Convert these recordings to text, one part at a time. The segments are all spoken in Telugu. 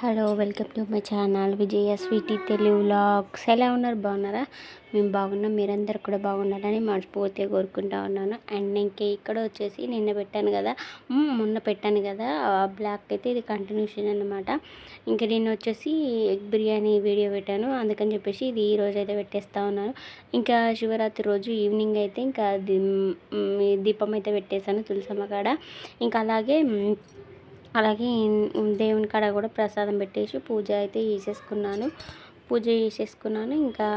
Hello welcome to my channel Vijaya Sweety Telugu vlogs. ఎలా ఉన్నారు? బాగున్నారా? మేము బాగున్నాం మీరందరు కూడా బాగున్నారని మనస్ఫూర్తిగా కోరుకుంటా ఉన్నాను. అండ్ ఇంకే ఇక్కడ వచ్చేసి నిన్న పెట్టాను కదా మొన్న పెట్టాను కదా బ్లాక్ అయితే ఇది కంటిన్యూషన్ అనమాట ఇంకా నేను వచ్చేసి ఎగ్ బిర్యానీ వీడియో పెట్టాను అందుకని చెప్పేసి ఇది ఈ రోజు అయితే పెట్టేస్తా ఉన్నాను. ఇంకా శివరాత్రి రోజు ఈవినింగ్ అయితే ఇంకా దీపం అయితే పెట్టేశాను తులసమ్మ కాడ. ఇంకా అలాగే అలాగే దేవుని కాడ కూడా ప్రసాదం పెట్టేసి పూజ అయితే చేసేసుకున్నాను. పూజ చేసేసుకున్నాను. ఇంకా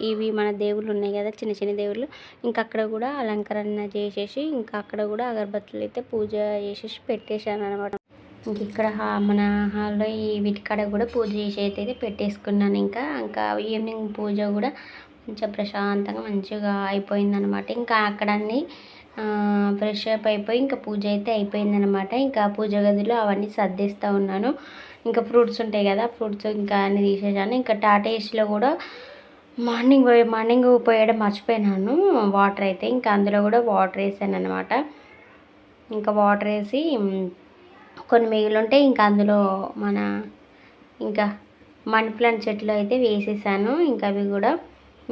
ఇవి మన దేవుళ్ళు ఉన్నాయి కదా చిన్న చిన్న దేవుళ్ళు. ఇంకా అక్కడ కూడా అలంకరణ చేసేసి ఇంకా అక్కడ కూడా అగరబత్తులు అయితే పూజ చేసేసి పెట్టేశాను అనమాట ఇంక ఇక్కడ మన హాల్లో ఈ వీటి కూడా పూజ చేసి అయితే పెట్టేసుకున్నాను. ఇంకా ఇంకా ఈవినింగ్ పూజ కూడా మంచిగా ప్రశాంతంగా మంచిగా అయిపోయిందనమాట. ఇంకా అక్కడ అన్నీ ఫ్రెష్ అప్ అయిపోయి ఇంకా పూజ అయితే అయిపోయిందనమాట. ఇంకా పూజ గదిలో అవన్నీ సర్దిస్తూ ఉన్నాను. ఇంకా ఫ్రూట్స్ ఉంటాయి కదా ఫ్రూట్స్ ఇంకా అన్నీ తీసేసాను. ఇంకా టాటా ఏసీలో కూడా మార్నింగ్ పోయి మార్నింగ్ పోయడం మర్చిపోయినాను. వాటర్ అయితే ఇంకా అందులో కూడా వాటర్ వేసాను అనమాట ఇంకా వాటర్ వేసి కొన్ని మిగిలి ఉంటే ఇంకా అందులో మన ఇంకా మనీ ప్లాంట్ చెట్లు అయితే వేసేసాను. ఇంకా అవి కూడా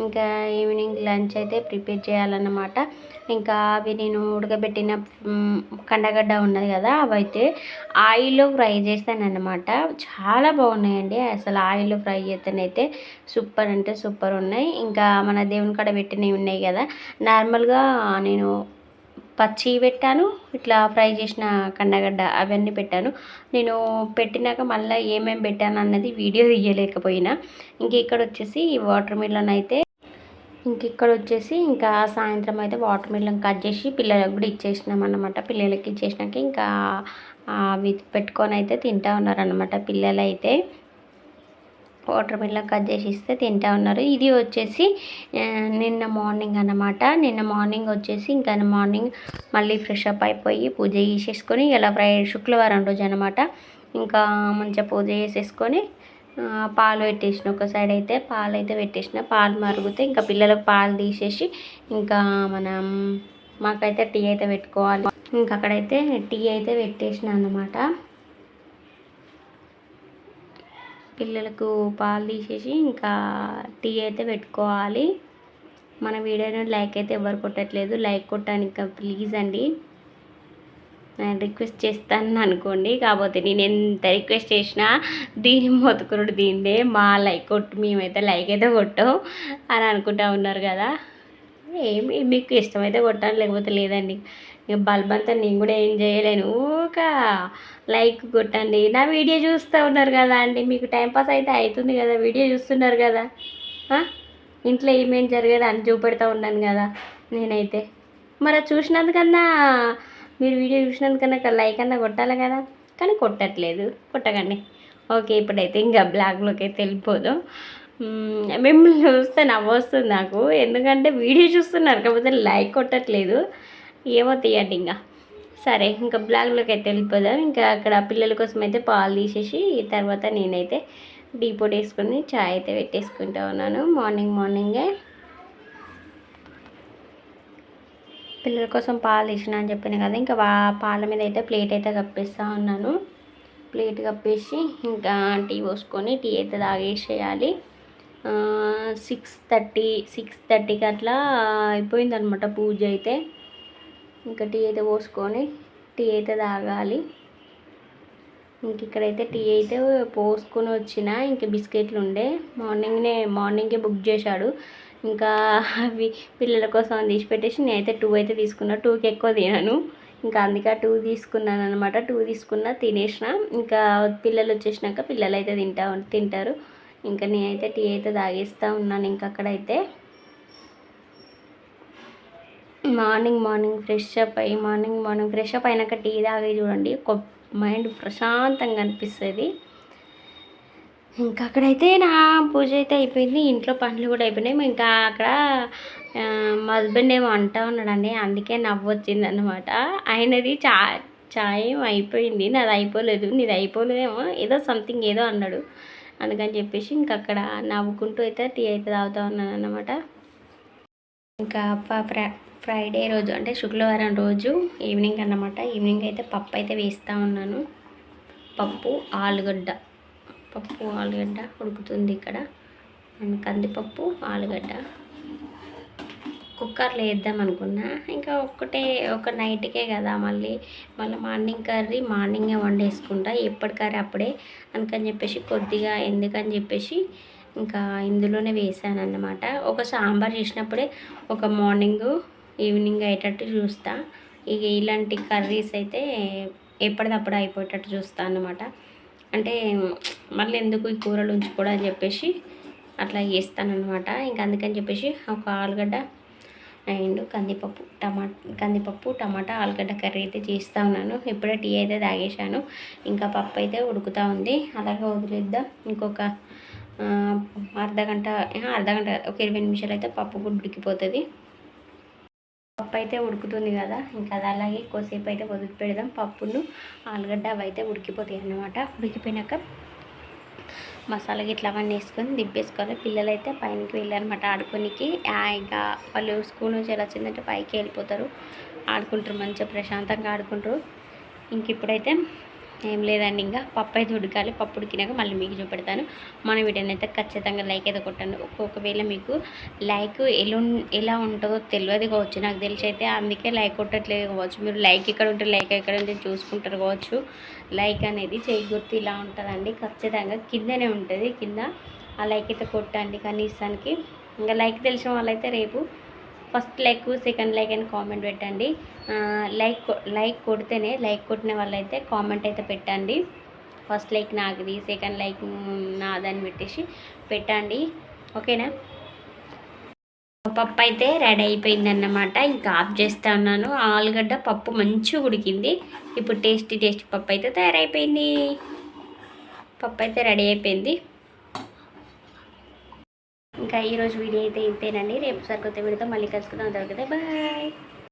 ఇంకా ఈవినింగ్ లంచ్ అయితే ప్రిపేర్ చేయాలన్నమాట. ఇంకా అవి నేను ఉడకబెట్టిన కండగడ్డ ఉన్నది కదా అవైతే ఆయిల్లో ఫ్రై చేస్తానన్నమాట. చాలా బాగున్నాయండి. అసలు ఆయిల్లో ఫ్రై చేస్తేనైతే సూపర్ అంటే సూపర్ ఉన్నాయి. ఇంకా మన దేవుని కాడ పెట్టినవి ఉన్నాయి కదా నార్మల్గా నేను పచ్చి పెట్టాను ఇట్లా ఫ్రై చేసిన కండగడ్డ అవన్నీ పెట్టాను. నేను పెట్టినాక మళ్ళీ ఏమేమి పెట్టాను అన్నది వీడియో తీయలేకపోయినా. ఇంక ఇక్కడ వచ్చేసి వాటర్ మిలన్ అయితే ఇంక ఇక్కడ వచ్చేసి ఇంకా సాయంత్రం అయితే వాటర్ మిలన్ కట్ చేసి పిల్లలకు కూడా ఇచ్చేసినాం అన్నమాట. పిల్లలకి ఇచ్చేసినాక ఇంకా అవి పెట్టుకొని అయితే తింటా ఉన్నారనమాట పిల్లలు అయితే వాటర్ మిలన్ కట్ చేసి ఇస్తే తింటా ఉన్నారు. ఇది వచ్చేసి నిన్న మార్నింగ్ అన్నమాట. నిన్న మార్నింగ్ వచ్చేసి ఇంకా మార్నింగ్ మళ్ళీ ఫ్రెష్ అప్ అయిపోయి పూజ చేసేసుకొని ఇలా ఫ్రై శుక్రవారం రోజు అనమాట ఇంకా మంచిగా పూజ చేసేసుకొని పాలు పెట్టేసిన ఒక సైడ్ అయితే పాలు అయితే పెట్టేసిన. పాలు మరుగుతే ఇంకా పిల్లలకు పాలు తీసేసి ఇంకా మనం మాకైతే టీ అయితే పెట్టుకోవాలి. ఇంకా అక్కడైతే టీ అయితే పెట్టేసిన అన్నమాట. పిల్లలకు పాలు తీసేసి ఇంకా టీ అయితే పెట్టుకోవాలి. మన వీడియోని లైక్ అయితే ఎవరు కొట్టట్లేదు. లైక్ కొట్టడానికి ప్లీజ్ అండి. నేను రిక్వెస్ట్ చేస్తాను అనుకోండి. కాకపోతే నేను ఎంత రిక్వెస్ట్ చేసినా దీని మొతుకురుడు దీనిదే మా లైక్ కొట్టు మేమైతే లైక్ అయితే కొట్టం అని అనుకుంటా ఉన్నారు కదా. ఏమి మీకు ఇష్టమైతే కొట్టాను లేకపోతే లేదండి. ఇక బల్బ్ అంతా నేను కూడా ఏం చేయలేను. ఊక లైక్ కొట్టండి. నా వీడియో చూస్తూ ఉన్నారు కదా అండి. మీకు టైంపాస్ అయితే అవుతుంది కదా వీడియో చూస్తున్నారు కదా. ఇంట్లో ఏమేం జరిగేది అని చూపెడతా ఉన్నాను కదా నేనైతే. మరి చూసినందుకన్నా మీరు వీడియో చూసినందుకన్నా లైక్ అన్నా కొట్టాలి కదా? కానీ కొట్టట్లేదు. కొట్టకండి. ఓకే ఇప్పుడైతే ఇంకా బ్లాగ్లోకి అయితే వెళ్ళిపోదు. మిమ్మల్ని చూస్తే నవ్వొస్తుంది నాకు. ఎందుకంటే వీడియో చూస్తున్నారు కాకపోతే లైక్ కొట్టట్లేదు. ఏమో తీయండి ఇంకా. సరే ఇంకా బ్లాగ్లోకి అయితే వెళ్ళిపోదాం. ఇంకా అక్కడ పిల్లల కోసం అయితే పాలు తీసేసి తర్వాత నేనైతే టీ పొడి వేసుకొని చాయ్ అయితే పెట్టేసుకుంటా ఉన్నాను. మార్నింగ్ మార్నింగే. పిల్లల కోసం పాలు తీసిన అని చెప్పాను కదా ఇంకా పాల మీద అయితే ప్లేట్ అయితే కప్పేస్తూ ఉన్నాను. ప్లేట్ కప్పేసి ఇంకా టీ పోసుకొని టీ అయితే తాగేసేయాలి. సిక్స్ థర్టీ సిక్స్ థర్టీకి అట్లా అయిపోయిందనమాట పూజ అయితే. ఇంకా టీ అయితే పోసుకొని టీ అయితే తాగాలి. ఇంక ఇక్కడైతే టీ అయితే పోసుకొని వచ్చిన ఇంక బిస్కెట్లు ఉండే మార్నింగ్నే మార్నింగే బుక్ చేశాడు. ఇంకా అవి పిల్లల కోసం తీసి పెట్టేసి నేనైతే టూ అయితే తీసుకున్నా. టూకి ఎక్కువ తినను. ఇంకా అందుకే టూ తీసుకున్నాను అనమాట టూ తీసుకున్నా తినేసిన. ఇంకా పిల్లలు వచ్చేసినాక పిల్లలు అయితే తింటా తింటారు. ఇంకా నేనైతే టీ అయితే తాగేస్తూ ఉన్నాను ఇంకా అక్కడైతే. మార్నింగ్ మార్నింగ్ ఫ్రెష్ అప్ అయ్యి మార్నింగ్ మార్నింగ్ ఫ్రెష్ అప్ అయినాక టీ తాగి చూడండి. మైండ్ ప్రశాంతంగా అనిపిస్తుంది. ఇంకా అక్కడైతే నా పూజ అయితే అయిపోయింది ఇంట్లో పనులు కూడా అయిపోయినాయి. ఇంకా అక్కడ మా హస్బెండ్ ఏమో అంటా ఉన్నాడండి అందుకే నవ్వు వచ్చింది అనమాట ఆయనది చా చాయం అయిపోయింది నాది అయిపోలేదు నీది అయిపోలేదేమో ఏదో సంథింగ్ ఏదో అన్నాడు. అందుకని చెప్పేసి ఇంక అక్కడ నవ్వుకుంటూ అయితే టీ అయితే తాగుతూ ఉన్నాను అనమాట ఇంకా ప- ఫ్రై ఫ్రైడే రోజు అంటే శుక్రవారం రోజు ఈవినింగ్ అన్నమాట. ఈవినింగ్ అయితే పప్పు అయితే వేస్తూ ఉన్నాను. పప్పు ఆలుగడ్డ. పప్పు ఆలుగడ్డ ఉడుకుతుంది ఇక్కడ. కందిపప్పు ఆలుగడ్డ. కుక్కర్లో వేద్దాం అనుకున్నా. ఇంకా ఒక్కటే ఒక నైట్కే కదా మళ్ళీ. మళ్ళీ మార్నింగ్ కర్రీ మార్నింగే వండేసుకుంటా. ఎప్పటి కర్రీ అప్పుడే. అందుకని చెప్పేసి కొద్దిగా ఎందుకని చెప్పేసి ఇంకా ఇందులోనే వేసాను అన్నమాట ఒక సాంబార్ చేసినప్పుడే ఒక మార్నింగ్ ఈవినింగ్ అయ్యేటట్టు చూస్తా. ఇక ఇలాంటి కర్రీస్ అయితే ఎప్పటిదప్పుడు అయిపోయేటట్టు చూస్తాను అన్నమాట. అంటే మళ్ళీ ఎందుకు ఈ కూరలు ఉంచుకోవడం అని చెప్పేసి అట్లా చేస్తానమాట ఇంకా అందుకని చెప్పేసి ఒక ఆలుగడ్డ అండ్ కందిపప్పు టమాటా కందిపప్పు టమాటా ఆలుగడ్డ కర్రీ అయితే చేస్తూ ఉన్నాను. ఇప్పుడే టీ అయితే తాగేశాను. ఇంకా పప్పు అయితే ఉడుకుతూ ఉంది. అలాగే వదిలేద్దాం. ఇంకొక అర్ధ గంట అర్ధ గంట ఒక ఇరవై నిమిషాలు అయితే పప్పు కూడా ఉడికిపోతుంది. పప్పు అయితే ఉడుకుతుంది కదా ఇంకా అది అలాగే కొద్దిసేపు అయితే వదిలి పెడదాం పప్పును ఆలుగడ్డ అవి అయితే ఉడికిపోతాయి అన్నమాట. ఉడికిపోయినాక మసాలా గిట్ల అవన్నీ వేసుకొని దిబ్బేసుకోవాలి పిల్లలు అయితే పైనకి వెళ్ళారనమాట ఆడుకోనికి. ఇంకా వాళ్ళు స్కూల్ నుంచి ఎలా వచ్చిందంటే పైకి వెళ్ళిపోతారు. ఆడుకుంటారు మంచిగా ప్రశాంతంగా ఆడుకుంటారు. ఇంక ఇప్పుడైతే ఏం లేదండి ఇంకా పప్పు అయితే ఉడకాలి పప్పు ఉడికినాక మళ్ళీ మీకు చూపెడతాను. మన వీడియోని అయితే ఖచ్చితంగా లైక్ అయితే కొట్టండి. ఒక్కొక్కవేళ మీకు లైక్ ఎలా ఎలా ఉంటుందో తెలియదు కావచ్చు. నాకు తెలిసి అయితే అందుకే లైక్ కొట్టట్లేదు కావచ్చు. మీరు లైక్ ఎక్కడ ఉంటే లైక్ ఎక్కడ ఉంటే చూసుకుంటారు కావచ్చు. లైక్ అనేది చేయి గుర్తు ఇలా ఉంటుందండి. ఖచ్చితంగా కిందనే ఉంటుంది. కింద ఆ లైక్ అయితే కొట్టండి కనీసానికి. ఇంకా లైక్ తెలిసిన వాళ్ళైతే రేపు ఫస్ట్ లైక్ సెకండ్ లైక్ అని కామెంట్ పెట్టండి. లైక్ లైక్ కొడితేనే లైక్ కొట్టిన వాళ్ళైతే కామెంట్ అయితే పెట్టండి. ఫస్ట్ లైక్ నాకుది సెకండ్ లైక్ నాదని పెట్టేసి పెట్టండి. ఓకేనా? పప్పు అయితే రెడీ అయిపోయింది అన్నమాట ఇంకా ఆఫ్ చేస్తా ఉన్నాను. ఆలుగడ్డ పప్పు మంచిగా ఉడికింది. ఇప్పుడు టేస్టీ టేస్టీ పప్పు అయితే తయారైపోయింది. పప్పు అయితే రెడీ అయిపోయింది. ఇంకా ఈరోజు వీడియో అయితే ఇంతేనండి. రేపు సరికొత్త వీడియోతో మళ్ళీ కలుసుకుందాం. తర్వాత బాయ్.